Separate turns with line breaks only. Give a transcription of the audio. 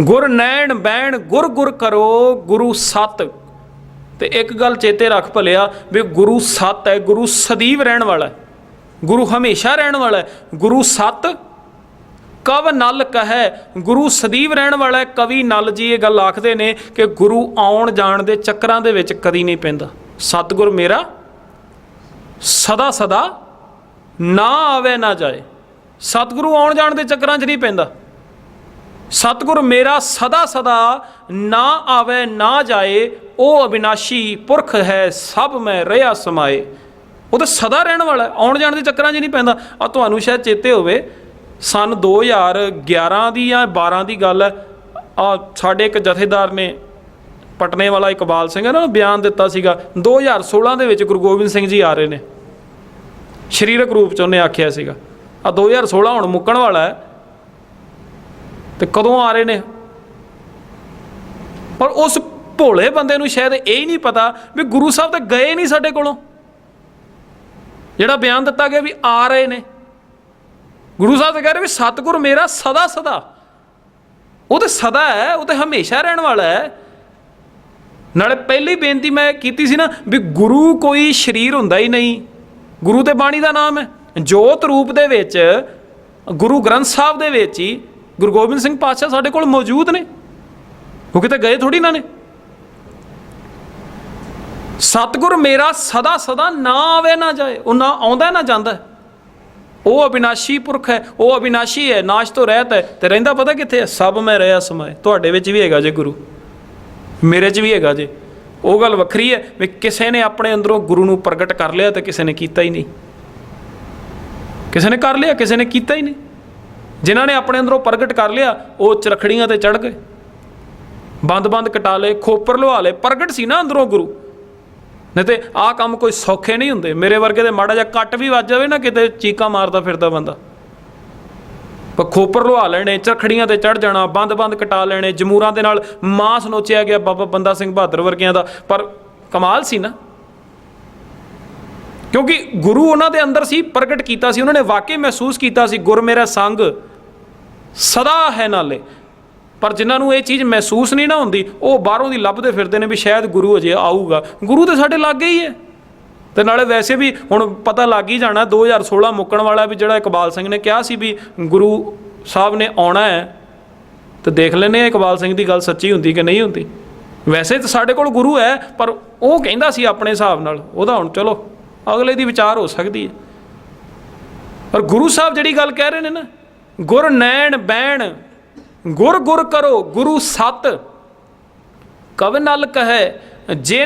ਗੁਰ ਨੈਣ ਬੈਣ ਗੁਰ ਗੁਰ ਕਰੋ ਗੁਰੂ ਸਤ। ਤੇ ਇੱਕ ਗੱਲ ਚੇਤੇ ਰੱਖ ਭਲਿਆ ਵੀ ਗੁਰੂ ਸਤ ਹੈ, ਗੁਰੂ ਸਦੀਵ ਰਹਿਣ ਵਾਲਾ ਗੁਰੂ ਹਮੇਸ਼ਾ ਰਹਿਣ ਵਾਲਾ ਹੈ। ਗੁਰੂ ਸਤ, ਕਵ ਨਲ ਕਹੈ। ਗੁਰੂ ਸਦੀਵ ਰਹਿਣ ਵਾਲਾ ਕਵੀ ਨਲ ਜੀ ਇਹ ਗੱਲ ਆਖਦੇ ਨੇ ਕਿ ਗੁਰੂ ਆਉਣ ਜਾਣ ਦੇ ਚੱਕਰਾਂ ਦੇ ਵਿੱਚ ਕਦੀ ਨਹੀਂ ਪੈਂਦਾ। ਸਤਿਗੁਰ ਮੇਰਾ ਸਦਾ ਸਦਾ ਨਾ ਆਵੇ ਨਾ ਜਾਏ। ਸਤਿਗੁਰੂ ਆਉਣ ਜਾਣ ਦੇ ਚੱਕਰਾਂ 'ਚ ਨਹੀਂ ਪੈਂਦਾ। ਸਤਿਗੁਰ ਮੇਰਾ ਸਦਾ ਸਦਾ ਨਾ ਆਵੇ ਨਾ ਜਾਏ, ਉਹ ਅਬਿਨਾਸ਼ੀ ਪੁਰਖ ਹੈ, ਸਭ ਮੈਂ ਰਹਾ ਸਮਾਏ। ਉਹ ਤਾਂ ਸਦਾ ਰਹਿਣ ਵਾਲਾ ਆਉਣ ਜਾਣ ਦੇ ਚੱਕਰਾਂ 'ਚ ਨਹੀਂ ਪੈਂਦਾ। ਆ ਤੁਹਾਨੂੰ ਸ਼ਾਇਦ ਚੇਤੇ ਹੋਵੇ, ਸਨ 2011 ਦੀ ਜਾਂ 12 ਦੀ ਗੱਲ ਹੈ। ਆ ਸਾਡੇ ਇੱਕ ਜਥੇਦਾਰ ਨੇ ਪਟਨੇ ਵਾਲਾ ਇਕਬਾਲ ਸਿੰਘ ਹੈ ਨੂੰ ਬਿਆਨ ਦਿੱਤਾ ਸੀਗਾ। 2016 ਦੇ ਵਿੱਚ ਗੁਰੂ ਗੋਬਿੰਦ ਸਿੰਘ ਜੀ ਆ ਰਹੇ ਨੇ। ਸਰੀਰਕ ਰੂਪ ਚ ਉਹਨੇ ਆਖਿਆ ਸੀਗਾ। ਆ 2016 ਹੁਣ ਮੁੱਕਣ ਵਾਲਾ ਹੈ। ਤੇ ਕਦੋਂ ਆ ਰਹੇ ਨੇ? ਪਰ ਉਸ ਭੋਲੇ ਬੰਦੇ ਨੂੰ ਸ਼ਾਇਦ ਇਹ ਹੀ ਨਹੀਂ ਪਤਾ ਵੀ ਗੁਰੂ ਸਾਹਿਬ ਤਾਂ ਗਏ ਨਹੀਂ ਸਾਡੇ ਕੋਲੋਂ। ਜਿਹੜਾ ਬਿਆਨ ਦਿੱਤਾ ਗਿਆ ਵੀ ਆ ਰਹੇ ਨੇ। ਗੁਰੂ ਸਾਹਿਬ ਤਾਂ ਕਹਿ ਰਹੇ ਵੀ ਸਤਿਗੁਰ ਮੇਰਾ ਸਦਾ ਸਦਾ। ਉਹ ਤੇ ਸਦਾ ਹੈ, ਉਹ ਤੇ ਹਮੇਸ਼ਾ ਰਹਿਣ ਵਾਲਾ ਹੈ। ਨਾਲੇ ਪਹਿਲੀ ਬੇਨਤੀ ਮੈਂ ਕੀਤੀ ਸੀ ਨਾ ਵੀ ਗੁਰੂ ਕੋਈ ਸਰੀਰ ਹੁੰਦਾ ਹੀ ਨਹੀਂ। ਗੁਰੂ ਤੇ ਬਾਣੀ ਦਾ ਨਾਮ ਹੈ। ਜੋਤ ਰੂਪ ਦੇ ਵਿੱਚ, ਗੁਰੂ ਗ੍ਰੰਥ ਸਾਹਿਬ ਦੇ ਵਿੱਚ ਹੀ ਗੁਰੂ ਗੋਬਿੰਦ ਸਿੰਘ ਪਾਤਸ਼ਾਹ ਸਾਡੇ ਕੋਲ ਮੌਜੂਦ ਨੇ। ਉਹ ਕਿਤੇ ਗਏ ਥੋੜੀ ਨਾ ਨੇ? ਸਤਿਗੁਰ ਮੇਰਾ ਸਦਾ ਸਦਾ ਨਾ ਆਵੇ ਨਾ ਜਾਏ, ਉਹ ਨਾ ਆਉਂਦਾ ਨਾ ਜਾਂਦਾ। ਉਹ ਅਬਿਨਾਸ਼ੀ ਪੁਰਖ ਹੈ, ਉਹ ਅਬਿਨਾਸ਼ੀ ਹੈ, ਨਾਸ਼ ਤੋਂ ਰਹਿਤ ਹੈ। ਤੇ ਰਹਿੰਦਾ ਪਤਾ ਕਿੱਥੇ ਹੈ? ਸਭ ਮੈਂ ਰਿਹਾ ਸਮਾਏ ਤੁਹਾਡੇ ਵਿੱਚ ਵੀ ਹੈਗਾ ਜੇ ਗੁਰੂ। ਮੇਰੇ 'ਚ ਵੀ ਹੈਗਾ ਜੇ। ਉਹ ਗੱਲ ਵੱਖਰੀ ਹੈ ਵੀ ਕਿਸੇ ਨੇ ਆਪਣੇ ਅੰਦਰੋਂ ਗੁਰੂ ਨੂੰ ਪ੍ਰਗਟ ਕਰ ਲਿਆ ਤੇ ਕਿਸੇ ਨੇ ਕੀਤਾ ਹੀ ਨਹੀਂ। ਕਿਸੇ ਨੇ ਕਰ ਲਿਆ, ਕਿਸੇ ਨੇ ਕੀਤਾ ਹੀ ਨਹੀਂ। ਜਿਨ੍ਹਾਂ ਨੇ ਆਪਣੇ ਅੰਦਰੋਂ ਪ੍ਰਗਟ ਕਰ ਲਿਆ, ਉਹ ਚਰਖੜੀਆਂ ਤੇ ਚੜ ਗਏ। ਬੰਦ-ਬੰਦ ਕਟਾ ਲਏ ਖੋਪਰ ਲਵਾ ਲਏ। ਪ੍ਰਗਟ ਸੀ ਨਾ ਅੰਦਰੋਂ ਗੁਰੂ। ਨਹੀਂ ਤੇ ਆਹ ਕੰਮ ਕੋਈ ਸੌਖੇ ਨਹੀਂ ਹੁੰਦੇ। ਮੇਰੇ ਵਰਗੇ ਦੇ ਮਾੜਾ ਜਿਹਾ ਕੱਟ ਵੀ ਵੱਜ ਜਾਵੇ ਨਾ, ਕਿਤੇ ਚੀਕਾਂ ਮਾਰਦਾ ਫਿਰਦਾ ਬੰਦਾ। ਪਰ ਖੋਪਰ ਲਵਾ ਲੈਣੇ, ਚਰਖੜੀਆਂ ਤੇ ਚੜ ਜਾਣਾ, ਬੰਦ-ਬੰਦ ਕਟਾ ਲੈਣੇ, ਜਮੂਰਾਂ ਦੇ ਨਾਲ ਮਾਂਸ ਨੋਚਿਆ ਗਿਆ ਬਾਬਾ ਬੰਦਾ ਸਿੰਘ ਬਹਾਦਰ ਵਰਗਿਆਂ ਦਾ। ਪਰ ਕਮਾਲ ਸੀ ਨਾ। ਕਿਉਂਕਿ ਗੁਰੂ ਉਹਨਾਂ ਦੇ ਅੰਦਰ ਸੀ, ਪ੍ਰਗਟ ਕੀਤਾ ਸੀ, ਉਹਨਾਂ ਨੇ ਵਾਕਈ ਮਹਿਸੂਸ ਕੀਤਾ ਸੀ, ਗੁਰ ਮੇਰਾ ਸੰਗ। ਸਦਾ ਹੈ ਨਾਲੇ। ਪਰ ਜਿਨ੍ਹਾਂ ਨੂੰ ਇਹ ਚੀਜ਼ ਮਹਿਸੂਸ ਨਹੀਂ ਨਾ ਹੁੰਦੀ, ਉਹ ਬਾਹਰੋਂ ਦੀ ਲੱਭਦੇ ਫਿਰਦੇ ਨੇ ਵੀ ਸ਼ਾਇਦ ਗੁਰੂ ਅਜੇ ਆਊਗਾ। ਗੁਰੂ ਤਾਂ ਸਾਡੇ ਲਾਗੇ ਹੀ ਹੈ। ਤੇ ਨਾਲੇ ਵੈਸੇ ਵੀ ਹੁਣ ਪਤਾ ਲੱਗ ਹੀ ਜਾਣਾ 2016 ਮੁੱਕਣ ਵਾਲਾ ਵੀ ਜਿਹੜਾ ਇਕਬਾਲ ਸਿੰਘ ਨੇ ਕਿਹਾ ਸੀ ਵੀ ਗੁਰੂ ਸਾਹਿਬ ਨੇ ਆਉਣਾ ਹੈ, ਤੇ ਦੇਖ ਲੈਨੇ ਆ ਇਕਬਾਲ ਸਿੰਘ ਦੀ ਗੱਲ ਸੱਚੀ ਹੁੰਦੀ ਕਿ ਨਹੀਂ ਹੁੰਦੀ। ਵੈਸੇ ਤਾਂ ਸਾਡੇ ਕੋਲ ਗੁਰੂ ਹੈ, ਪਰ ਉਹ ਕਹਿੰਦਾ ਸੀ ਆਪਣੇ ਹਿਸਾਬ ਨਾਲ। ਉਹਦਾ ਹੁਣ ਚਲੋ, ਅਗਲੇ ਦੀ ਵਿਚਾਰ ਹੋ ਸਕਦੀ ਹੈ। ਪਰ ਗੁਰੂ ਸਾਹਿਬ ਜਿਹੜੀ ਗੱਲ ਕਹਿ ਰਹੇ ਨੇ ਨਾ ਗੁਰ ਨੈਣ ਬੈਣ ਗੁਰ ਗੁਰ ਕਰੋ ਗੁਰੂ ਸਤ। ਕਵ ਨਲ ਕਹੈ ਜੇ